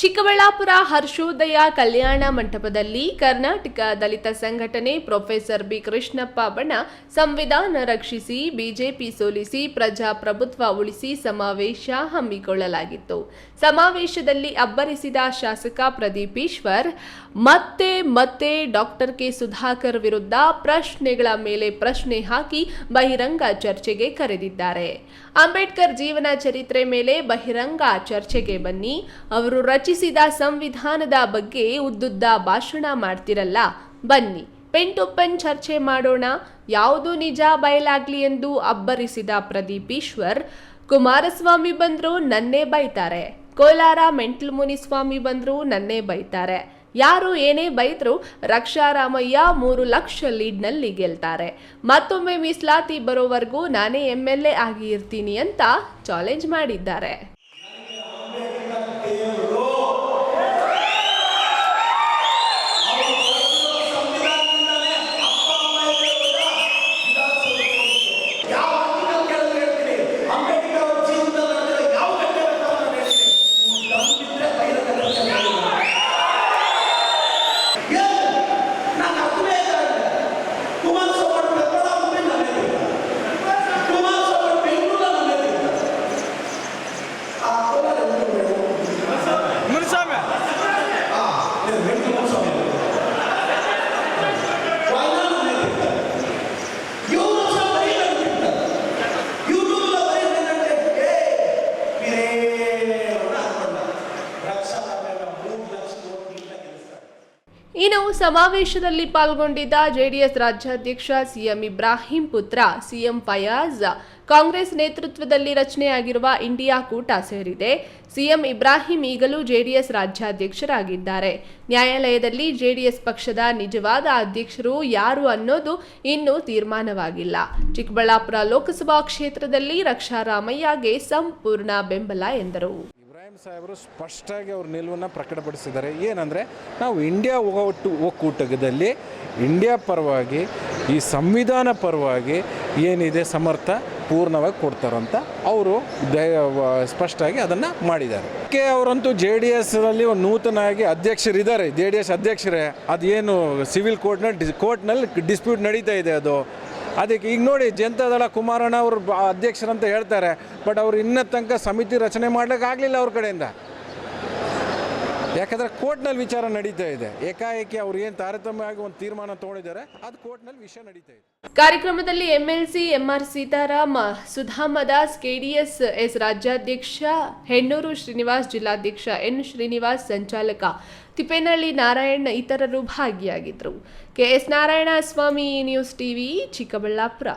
ಚಿಕ್ಕಬಳ್ಳಾಪುರ ಹರ್ಷೋದಯ ಕಲ್ಯಾಣ ಮಂಟಪದಲ್ಲಿ ಕರ್ನಾಟಕ ದಲಿತ ಸಂಘಟನೆ professor B Krishnappa ಬಣ ಸಂವಿಧಾನ ರಕ್ಷಿಸಿ, ಬಿಜೆಪಿ ಸೋಲಿಸಿ, ಪ್ರಜಾಪ್ರಭುತ್ವ ಉಳಿಸಿ ಸಮಾವೇಶ ಹಮ್ಮಿಕೊಳ್ಳಲಾಗಿತ್ತು. ಸಮಾವೇಶದಲ್ಲಿ ಅಬ್ಬರಿಸಿದ ಶಾಸಕ ಪ್ರದೀಪ್ ಈಶ್ವರ್, ಮತ್ತೆ ಮತ್ತೆ ಡಾಕ್ಟರ್ ಕೆ ಸುಧಾಕರ್ ವಿರುದ್ಧ ಪ್ರಶ್ನೆಗಳ ಮೇಲೆ ಪ್ರಶ್ನೆ ಹಾಕಿ ಬಹಿರಂಗ ಚರ್ಚೆಗೆ ಕರೆದಿದ್ದಾರೆ. ಅಂಬೇಡ್ಕರ್ ಜೀವನ ಚರಿತ್ರೆ ಮೇಲೆ ಬಹಿರಂಗ ಚರ್ಚೆಗೆ ಬನ್ನಿ. ಅವರು ರಚಿಸಿದ ಸಂವಿಧಾನದ ಬಗ್ಗೆ ಉದ್ದುದ್ದ ಭಾಷಣ ಮಾಡ್ತಿರಲ್ಲ. ಬನ್ನಿ ಪೆನ್ ಟು ಪೆನ್ ಚರ್ಚೆ ಮಾಡೋಣ. ಯಾವುದು ನಿಜ ಬಯಲಾಗ್ಲಿ ಎಂದು ಅಬ್ಬರಿಸಿದ ಪ್ರದೀಪ್ ಈಶ್ವರ್, ಕುಮಾರಸ್ವಾಮಿ ಬಂದ್ರು ನನ್ನೇ ಬೈತಾರೆ. ಕೋಲಾರ ಮೆಂಟಲ್ ಮುನಿಸ್ವಾಮಿ ಬಂದ್ರು ನನ್ನೇ ಬೈತಾರೆ. ಯಾರು ಏನೇ ಬೈದ್ರು ರಕ್ಷಾರಾಮಯ್ಯ ಮೂರು ಲಕ್ಷ ಲೀಡ್ನಲ್ಲಿ ಗೆಲ್ತಾರೆ. ಮತ್ತೊಮ್ಮೆ ಮೀಸಲಾತಿ ಬರೋವರೆಗೂ ನಾನೇ ಎಂ ಎಲ್ ಎ ಆಗಿ ಇರ್ತೀನಿ ಅಂತ ಚಾಲೆಂಜ್ ಮಾಡಿದ್ದಾರೆ. ಇನ್ನು ಸಮಾವೇಶದಲ್ಲಿ ಪಾಲ್ಗೊಂಡಿದ್ದ ಜೆಡಿಎಸ್ ರಾಜ್ಯಾಧ್ಯಕ್ಷ ಸಿಎಂ ಇಬ್ರಾಹಿಂ ಪುತ್ರ, ಸಿಎಂ ಫಯಾಜ್. ಕಾಂಗ್ರೆಸ್ ನೇತೃತ್ವದಲ್ಲಿ ರಚನೆಯಾಗಿರುವ ಇಂಡಿಯಾ ಕೂಟ ಸೇರಿದೆ. ಸಿಎಂ ಇಬ್ರಾಹಿಂ ಈಗಲೂ ಜೆಡಿಎಸ್ ರಾಜ್ಯಾಧ್ಯಕ್ಷರಾಗಿದ್ದಾರೆ. ನ್ಯಾಯಾಲಯದಲ್ಲಿ ಜೆಡಿಎಸ್ ಪಕ್ಷದ ನಿಜವಾದ ಅಧ್ಯಕ್ಷರು ಯಾರು ಅನ್ನೋದು ಇನ್ನೂ ತೀರ್ಮಾನವಾಗಿಲ್ಲ. ಚಿಕ್ಕಬಳ್ಳಾಪುರ ಲೋಕಸಭಾ ಕ್ಷೇತ್ರದಲ್ಲಿ ರಕ್ಷಾರಾಮಯ್ಯಗೆ ಸಂಪೂರ್ಣ ಬೆಂಬಲ ಎಂದರು. ಇಬ್ರಾಹಿಂ ಸಾಹೇಬರು ಸ್ಪಷ್ಟವಾಗಿ ಅವ್ರ ನಿಲುವನ್ನು ಪ್ರಕಟಪಡಿಸಿದ್ದಾರೆ. ಏನಂದರೆ, ನಾವು ಇಂಡಿಯಾ ಒಟ್ಟು ಒಕ್ಕೂಟದಲ್ಲಿ ಇಂಡಿಯಾ ಪರವಾಗಿ, ಈ ಸಂವಿಧಾನ ಪರವಾಗಿ ಏನಿದೆ ಸಮರ್ಥ ಪೂರ್ಣವಾಗಿ ಕೊಡ್ತಾರಂತ ಅವರು ಸ್ಪಷ್ಟವಾಗಿ ಅದನ್ನು ಮಾಡಿದ್ದಾರೆ. ಕೆ ಅವರಂತೂ ಜೆ ಡಿ ಎಸ್ನಲ್ಲಿ ಒಂದು ನೂತನವಾಗಿ ಅಧ್ಯಕ್ಷರಿದ್ದಾರೆ. ಜೆ ಡಿ ಎಸ್ ಅಧ್ಯಕ್ಷರೇ, ಅದೇನು ಸಿವಿಲ್ ಕೋರ್ಟ್ನ ಡಿ ಕೋರ್ಟ್ನಲ್ಲಿ ಡಿಸ್ಪ್ಯೂಟ್ ನಡೀತಾ ಇದೆ ಅದು. ಅದಕ್ಕೆ ಈಗ ನೋಡಿ ಜನತಾದಳ ಕುಮಾರಣ್ಣ ಅವರು ಅಧ್ಯಕ್ಷರಂತ ಹೇಳ್ತಾರೆ, ಬಟ್ ಅವ್ರು ಇನ್ನ ತನಕ ಸಮಿತಿ ರಚನೆ ಮಾಡ್ಲಿಕ್ಕೆ ಆಗಲಿಲ್ಲ ಅವ್ರ ಕಡೆಯಿಂದ. ಯಾಕಂದರೆ ಕೋರ್ಟ್ನಲ್ಲಿ ವಿಚಾರ ನಡೀತಾ ಇದೆ. ಏಕಾಏಕಿ ಅವ್ರು ಏನು ತಾರತಮ್ಯವಾಗಿ ಒಂದು ತೀರ್ಮಾನ ತಗೊಂಡಿದ್ದಾರೆ, ಅದು ಕೋರ್ಟ್ನಲ್ಲಿ ವಿಷಯ ನಡೀತಾ ಇದೆ. ಕಾರ್ಯಕ್ರಮದಲ್ಲಿ MLC, M R Seetharam, Sudhama Das, K D S S ರಾಜ್ಯಾಧ್ಯಕ್ಷ, ಹೆಣ್ಣೂರು ಶ್ರೀನಿವಾಸ್ ಜಿಲ್ಲಾಧ್ಯಕ್ಷ ಎನ್ ಶ್ರೀನಿವಾಸ್ ಸಂಚಾಲಕ, ತಿಪ್ಪೇನಹಳ್ಳಿ ನಾರಾಯಣ್ ಇತರರು ಭಾಗಿಯಾಗಿದ್ದರು. K S Narayana Swamy news TV, Chikkaballapura.